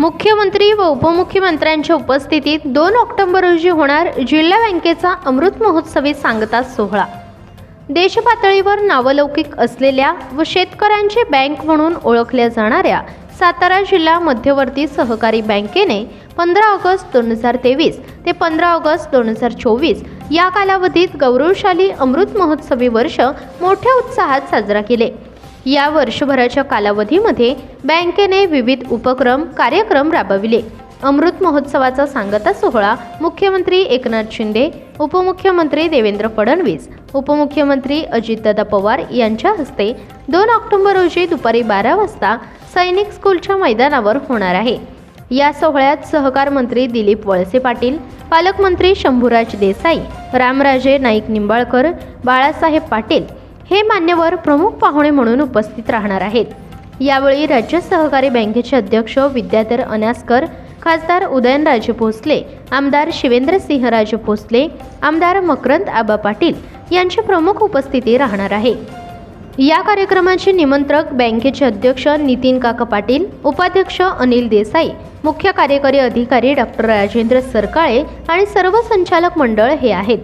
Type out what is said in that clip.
मुख्यमंत्री व उपमुख्यमंत्र्यांच्या उपस्थितीत दोन ऑक्टोबर रोजी होणार जिल्हा बँकेचा अमृत महोत्सवी सांगता सोहळा. देशपातळीवर नावलौकिक असलेल्या व शेतकऱ्यांची बँक म्हणून ओळखल्या जाणाऱ्या सातारा जिल्हा मध्यवर्ती सहकारी बँकेने पंधरा ऑगस्ट दोन हजार तेवीस ते पंधरा ऑगस्ट दोन हजार चोवीस या कालावधीत गौरवशाली अमृत महोत्सवी वर्ष मोठ्या उत्साहात साजरा केले. या वर्षभराच्या कालावधीमध्ये बँकेने विविध उपक्रम कार्यक्रम राबविले. अमृत महोत्सवाचा सांगता सोहळा मुख्यमंत्री एकनाथ शिंदे उपमुख्यमंत्री देवेंद्र फडणवीस उपमुख्यमंत्री अजितदादा पवार यांच्या हस्ते दोन ऑक्टोबर रोजी दुपारी बारा वाजता सैनिक स्कूलच्या मैदानावर होणार आहे. या सोहळ्यात सहकार मंत्री दिलीप वळसे पाटील पालकमंत्री शंभूराज देसाई रामराजे नाईक निंबाळकर बाळासाहेब पाटील हे मान्यवर प्रमुख पाहुणे म्हणून उपस्थित राहणार आहेत. यावेळी राज्य सहकारी बँकेचे अध्यक्ष विद्याधर अनासकर खासदार उदयनराजे भोसले आमदार शिवेंद्रसिंहराजे भोसले आमदार मकरंद आबा पाटील यांची प्रमुख उपस्थिती राहणार आहे. या कार्यक्रमाचे निमंत्रक बँकेचे अध्यक्ष नितीन काका पाटील उपाध्यक्ष अनिल देसाई मुख्य कार्यकारी अधिकारी डॉक्टर राजेंद्र सरकाळे आणि सर्व संचालक मंडळ हे आहेत.